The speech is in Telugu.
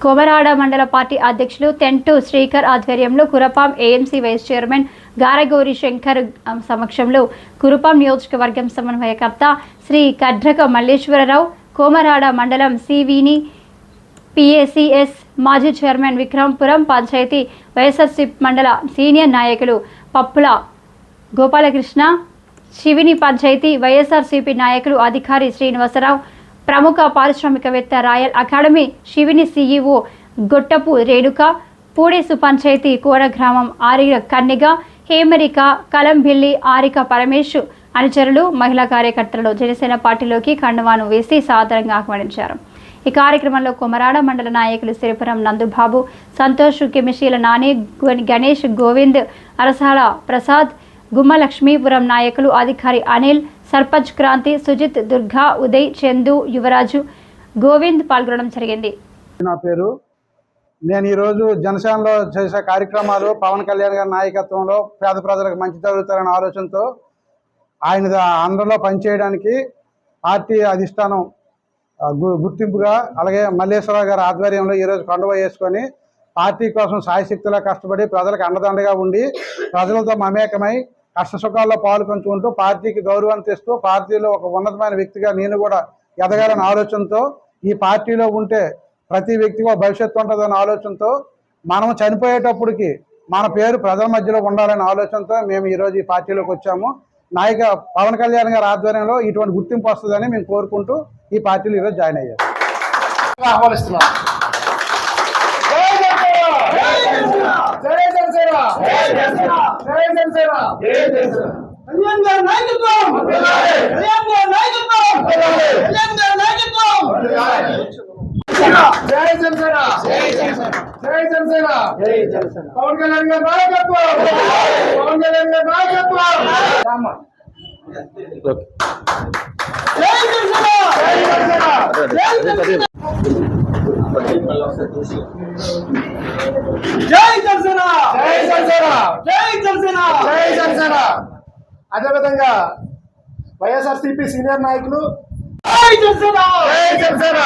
కోమరాడ మండల పార్టీ అధ్యక్షులు తెంటు శ్రీకర్ ఆధ్వర్యంలో Kurupam AMC vice chairman Garagauri Shankar సమక్షంలో కురుపాం నియోజకవర్గం సమన్వయకర్త శ్రీ కడ్రక మల్లేశ్వరరావు కోమరాడ మండలం సివిని పిఏసిఎస్ మాజీ చైర్మన్ విక్రమపురం పంచాయతీ వైఎస్ఆర్సీపీ మండల సీనియర్ నాయకులు పప్పుల గోపాలకృష్ణ శివిని పంచాయతీ వైఎస్ఆర్సీపీ నాయకులు అధికారి శ్రీనివాసరావు ప్రముఖ పారిశ్రామికవేత్త royal academy Sivini CEO Gottapu Renuka Pudesu panchayat Kora గ్రామం ఆరిక కన్నిగ హేమరిక కలంబిల్లి ఆరిక పరమేశ్ అనుచరులు మహిళా కార్యకర్తలు జనసేన పార్టీలోకి కండువాను వేసి సాదరంగా ఆహ్వానించారు. ఈ కార్యక్రమంలో కొమరాడ మండల నాయకులు సిరిపురం నందుబాబు సంతోష్ కెమిషీల నాని గణేష్ గోవింద్ అరసాల ప్రసాద్ గుమ్మలక్ష్మీపురం నాయకులు అధికారి అనిల్ సర్పంచ్ క్రాంతి సుజిత్ దుర్గా ఉదయ్ చందు యువరాజు గోవింద్ పాల్గొనడం జరిగింది. నా పేరు. నేను ఈరోజు జనసేనలో చేసే కార్యక్రమాలు పవన్ కళ్యాణ్ గారి నాయకత్వంలో పేద ప్రజలకు మంచి జరుగుతారనే ఆలోచనతో ఆయన అందరిలో పనిచేయడానికి పార్టీ అధిష్టానం గు- గుర్తింపుగా అలాగే మల్లేశ్వరరావు గారి ఆధ్వర్యంలో ఈరోజు కండువ వేసుకొని పార్టీ కోసం సాయశక్తిలా కష్టపడి ప్రజలకు అండదండగా ఉండి ప్రజలతో మమేకమై కష్టసుఖాల్లో పాలు పంచుకుంటూ పార్టీకి గౌరవం తెస్తూ పార్టీలో ఒక ఉన్నతమైన వ్యక్తిగా నేను కూడా ఎదగాలనే ఆలోచనతో ఈ పార్టీలో ఉంటే ప్రతి వ్యక్తిగా భవిష్యత్తు ఉంటుందనే ఆలోచనతో మనం చనిపోయేటప్పటికి మన పేరు ప్రజల మధ్యలో ఉండాలనే ఆలోచనతో మేము ఈరోజు ఈ పార్టీలోకి వచ్చాము. నాయక పవన్ కళ్యాణ్ గారి ఆధ్వర్యంలో ఇటువంటి గుర్తింపు వస్తుందని మేము కోరుకుంటూ ఈ పార్టీలో ఈరోజు జాయిన్ అయ్యాము ఆహ్వానిస్తున్నాం జై జనసేన జై జనసేన జై జనసేన కళ్యాణ్ గారి నాయకత్వం. కళ్యాణ్ గారి నాయకత్వం. కళ్యాణ్ గారి నాయకత్వం. జై జనసేన. జై జనసేన. జై జనసేన పవన్ కళ్యాణ్ గారి నాయకత్వం. పవన్ కళ్యాణ్ గారి నాయకత్వం. జై జనసేన. జై జనసేన. జై జనసేన! జై జనసేన! జై జనసేన! జై జనసేన! అదేవిధంగా వైఎస్ఆర్సీపీ సీనియర్ నాయకులు జై జనసేన! జై జనసేన!